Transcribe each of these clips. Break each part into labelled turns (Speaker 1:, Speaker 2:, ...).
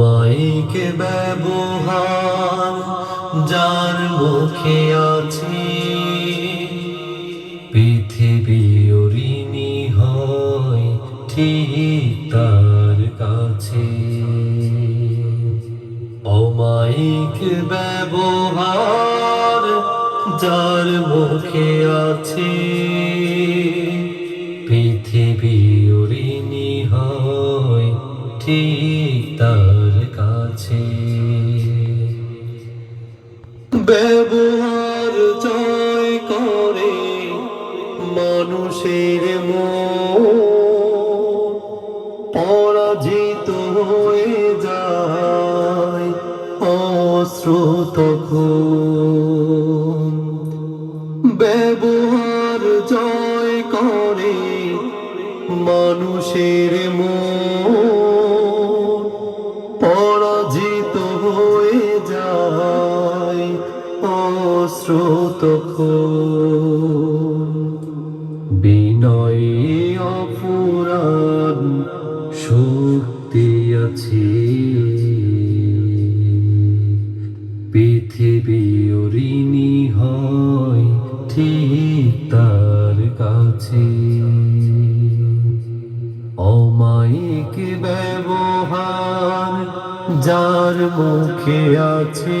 Speaker 1: মাইকে ব্যবহার, যার মুখে আছে। পৃথিবী হয় ঠিক তার কাছে। অমাইক ব্যবহার, যার মুখে আছে। পৃথিবী হয় ঠিক ব্যবহার জয় করে মানুষের মন। পরাজিত হয়ে যায় অশ্রুত ব্যবহার জয় করে মানুষের মন। পরাজিত হয়ে খুন বিনয় অপুরাণ শক্তি আছে। পৃথিবী ঋণী হয় ঠিক তার কাছে। অমায়িক ব্যবহার যার মুখে আছে।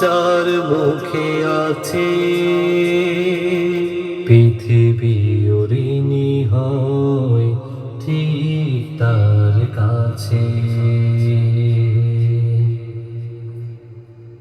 Speaker 1: যার মুখে আছে পৃথিবী ঋণী হয় ঠিক তার কাছে।